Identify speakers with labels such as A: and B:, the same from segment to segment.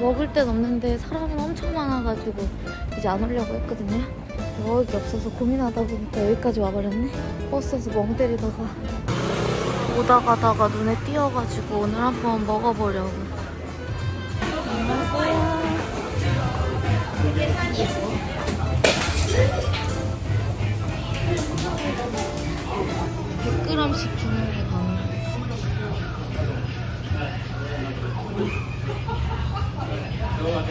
A: 먹을 데는 없는데 사람은 엄청 많아가지고 이제 안 오려고 했거든요. 먹을 게 없어서 고민하다 보니까 여기까지 와버렸네. 버스에서 멍 때리다가 오다 가다가 눈에 띄어가지고 오늘 한번 먹어보려고. 안녕하세요. 100g씩 주는 게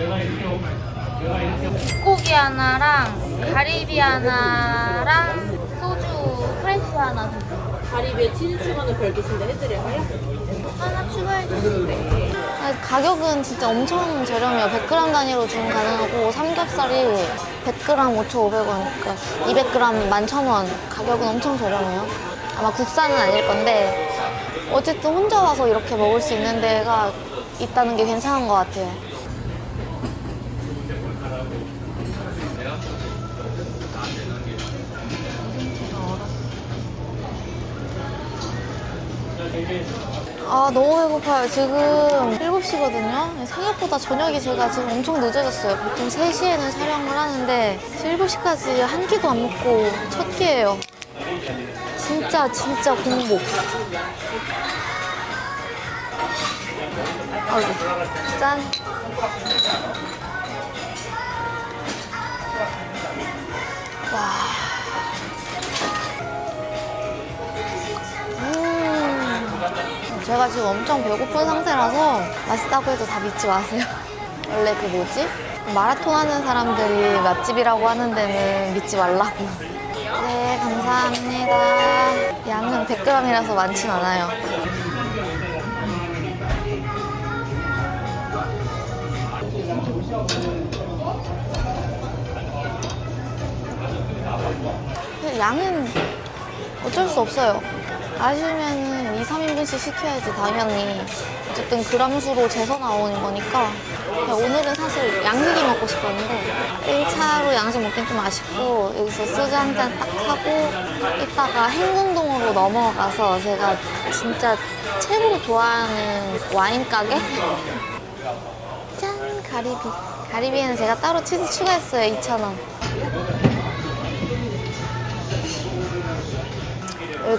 A: 가능. 고기 하나랑 가리비 하나랑 소주 프레시 하나 주세요.
B: 다리비에 치즈 추가는 별도신데 해드릴까요?
A: 하나 추가해 주세요. 가격은 진짜 엄청 저렴해요. 100g 단위로 주문 가능하고 삼겹살이 100g 5,500원, 그러니까 200g 11,000원. 가격은 엄청 저렴해요. 아마 국산은 아닐 건데 어쨌든 혼자 와서 이렇게 먹을 수 있는 데가 있다는 게 괜찮은 것 같아요. 아 너무 배고파요. 지금 7시거든요. 생각보다 저녁이 제가 지금 엄청 늦어졌어요. 보통 3시에는 촬영을 하는데 7시까지 한 끼도 안 먹고 첫 끼예요. 진짜 진짜 공복. 아이고 짠 제가 지금 엄청 배고픈 상태라서 맛있다고 해도 다 믿지 마세요. 원래 그 뭐지? 마라톤 하는 사람들이 맛집이라고 하는 데는 믿지 말라고. 네, 감사합니다. 양은 100g이라서 많진 않아요. 양은 어쩔 수 없어요. 아시면은 2, 3인분씩 시켜야지 당연히. 어쨌든 그람수로 재서 나오는 거니까. 오늘은 사실 양식이 먹고 싶었는데 1차로 양식 먹긴 좀 아쉽고 여기서 소주 한 잔 딱 하고 이따가 행궁동으로 넘어가서 제가 진짜 최고로 좋아하는 와인 가게? 짠! 가리비. 가리비에는 제가 따로 치즈 추가했어요. 2,000원.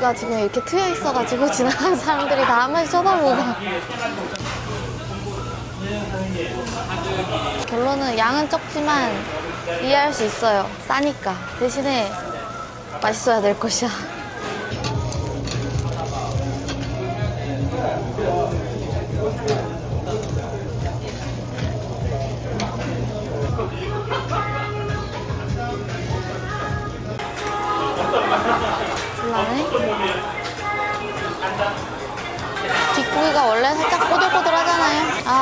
A: 여기가 지금 이렇게 트여 있어가지고 지나가는 사람들이 다 한 번씩 쳐다보고. 결론은 양은 적지만 이해할 수 있어요. 싸니까. 대신에 맛있어야 될 것이야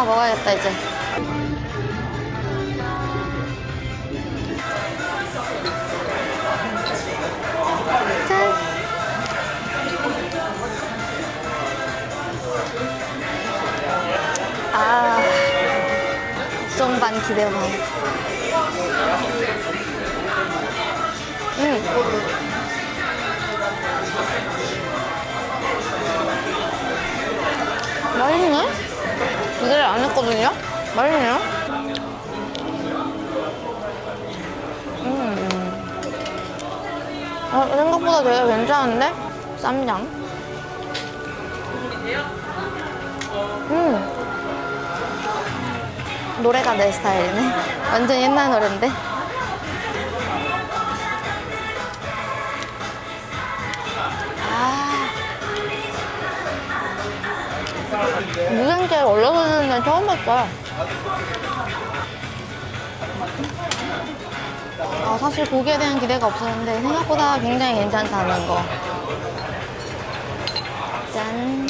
A: 먹어야겠다, 이제. 짠. 아, 걱정 반 기대 반. 음. 맛있네? 기대를 안 했거든요? 맛있네요? 음. 아, 생각보다 되게 괜찮은데? 쌈장. 음. 노래가 내 스타일이네. 완전 옛날 노래인데? 무생채 얼려서 주는 데 처음 봤어요. 아, 사실 고기에 대한 기대가 없었는데 생각보다 굉장히 괜찮다는 거. 짠.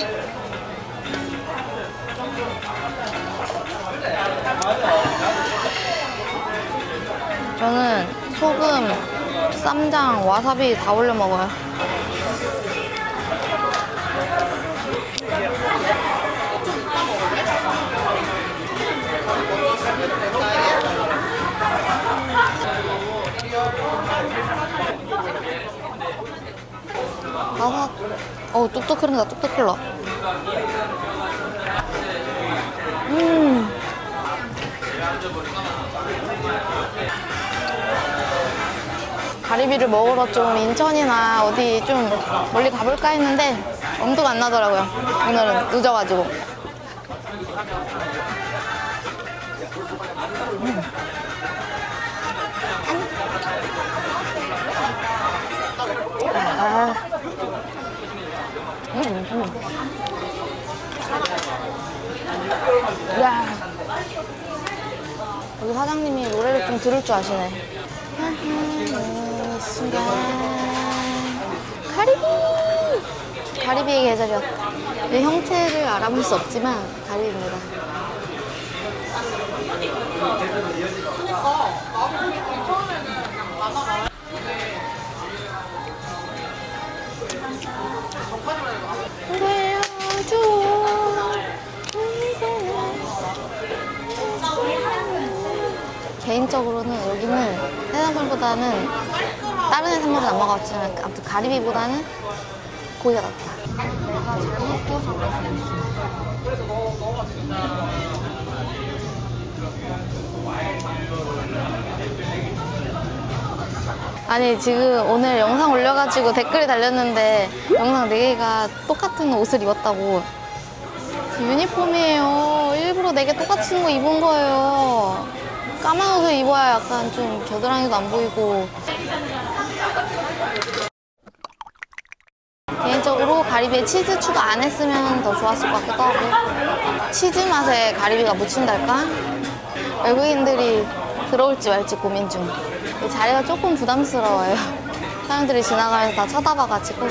A: 저는 소금, 쌈장, 와사비 다 올려 먹어요. 어, 뚝뚝 흐른다, 뚝뚝 흘러. 음. 가리비를 먹으러 좀 인천이나 어디 좀 멀리 가볼까 했는데 엄두가 안 나더라고요. 오늘은 늦어가지고. 음. 아. 음, 음. 야. 여기 사장님이 노래를 좀 들을 줄 아시네. 이 순간 가리비 가리비의 계절이었다. 이 형태를 알아볼 수 없지만 가리비입니다. 개인적으로는 여기는 해산물보다는 다른 해산물은 안 먹어봤지만 아무튼 가리비보다는 고기가 낫다. 내가 잘못 구워서 아니 지금 오늘 영상 올려가지고 댓글이 달렸는데 영상 4개가 똑같은 옷을 입었다고 유니폼이에요 일부러 4개 똑같은 거 입은 거예요 까만 옷을 입어야 약간 좀 겨드랑이도 안 보이고 개인적으로 가리비에 치즈 추가 안 했으면 더 좋았을 것 같기도 하고 치즈 맛에 가리비가 묻힌달까? 외국인들이 들어올지 말지 고민 중. 이 자리가 조금 부담스러워요. 사람들이 지나가면서 다 쳐다봐가지고.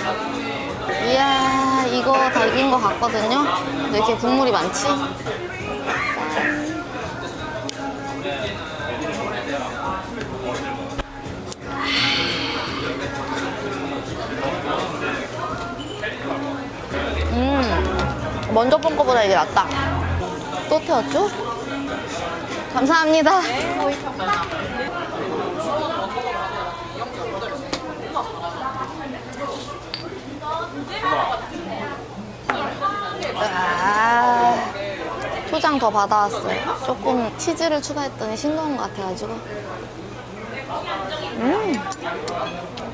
A: 이야, 이거 다 이긴 것 같거든요? 근데 이렇게 국물이 많지? 음, 먼저 본 거보다 이게 낫다. 또 태웠죠? 감사합니다. 초장 더 받아왔어요. 조금 치즈를 추가했더니 싱거운 것 같아가지고. 음,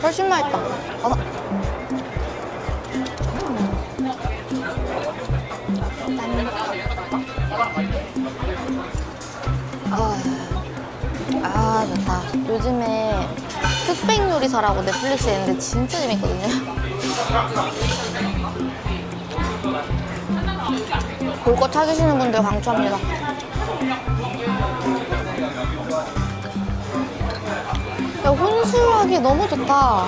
A: 훨씬 맛있다. 어, 아, 아 좋다. 요즘에 흑백 요리사라고 넷플릭스에 있는데 진짜 재밌거든요. 볼 거 찾으시는 분들 강추합니다. 야, 혼술하기 너무 좋다.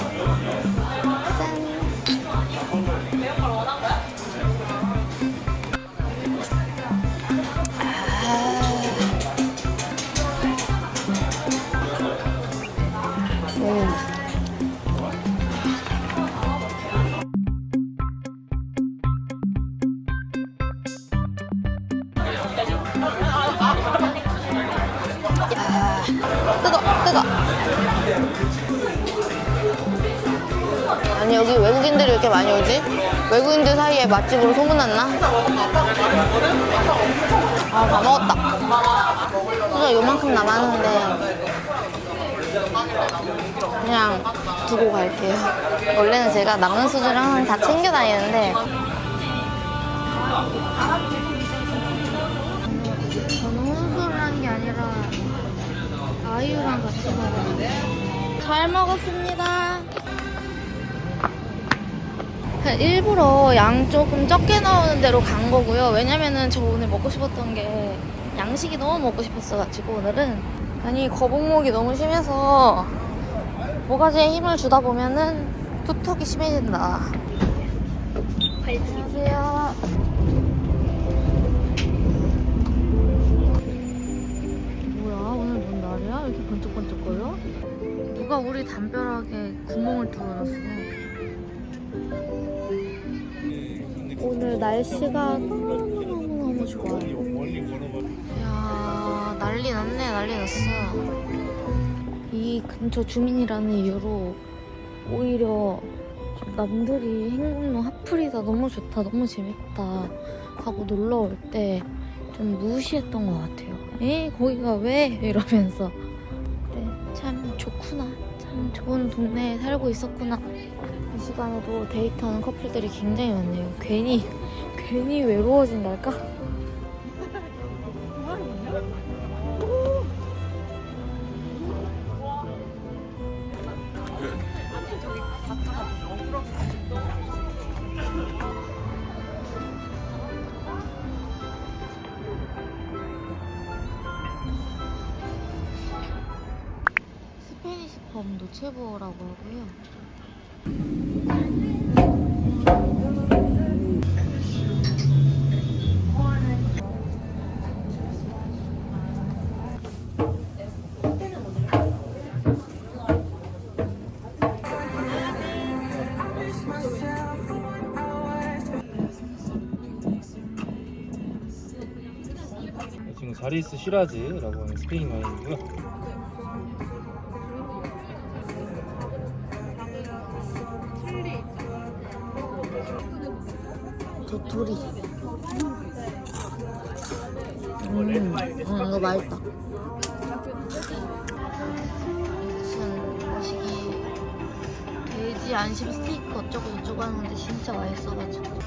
A: 사이에 맛집으로 소문났나? 아, 다 먹었다. 수저 요만큼 남았는데 그냥 두고 갈게요. 원래는 제가 남는 수저를 항상 다 챙겨 다니는데 저는 혼술을 한 게 아니라 아이유랑 같이 먹었는데 잘 먹었습니다. 그냥 일부러 양 조금 적게 나오는 대로 간 거고요. 왜냐면은 저 오늘 먹고 싶었던 게 양식이 너무 먹고 싶었어가지고 오늘은 아니 거북목이 너무 심해서 모가지에 힘을 주다 보면은 두턱이 심해진다. 안녕하세요. 뭐야 오늘 뭔 날이야? 이렇게 번쩍번쩍거려? 누가 우리 담벼락에 구멍을 뚫어놨어? 오늘 날씨가 너무너무너무 좋아요. 이야 난리 났네 난리 났어. 이 근처 주민이라는 이유로 오히려 좀 남들이 행궁로 핫플이다 너무 좋다 너무 재밌다 하고 놀러 올 때 좀 무시했던 것 같아요. 에 거기가 왜 이러면서 네, 참 좋구나. 참 좋은 동네에 살고 있었구나. 이 시간에도 데이트하는 커플들이 굉장히 많네요. 괜히 괜히 외로워진달까? 스페니시 펌 노체부어라고 하고요.
C: 자리스 시라즈라고 하는 스페인 와인이고요.
A: 도토리. 음, 음, 이거 맛있다. 무슨 뭐시기 돼지 안심 스테이크 어쩌고 저쩌고 하는데 진짜 맛있어가지고.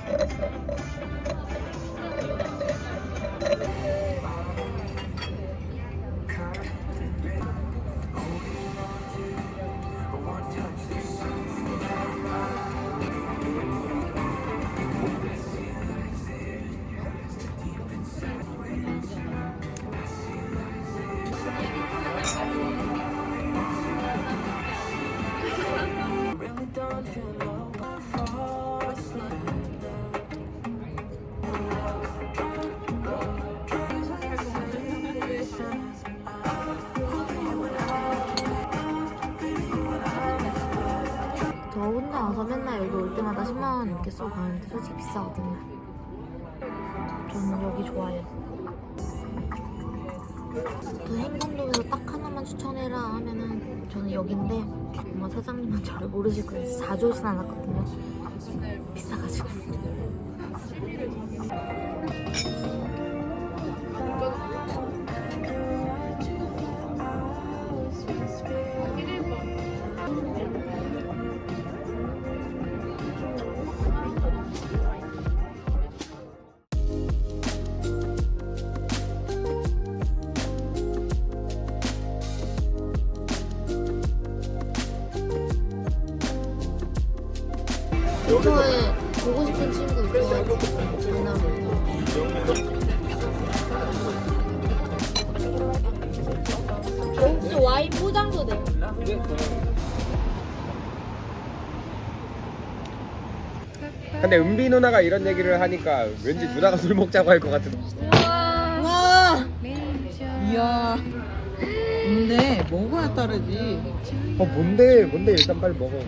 A: 쏘고 가는데 솔직히 비싸거든요. 저는 여기 좋아해요. 그 행동동에서 딱 하나만 추천해라 하면은 저는 여긴데 아마 사장님은 저를 모르실 거예요. 자주 오진 않았거든요. 비싸가지고.
D: 근데 은비 누나가 이런 얘기를 하니까 왠지 누나가 술 먹자고 할 것 같은.
E: 와! 이야. 근데? 먹어야 따르지?
D: 어 뭔데? 뭔데? 일단 빨리 먹어.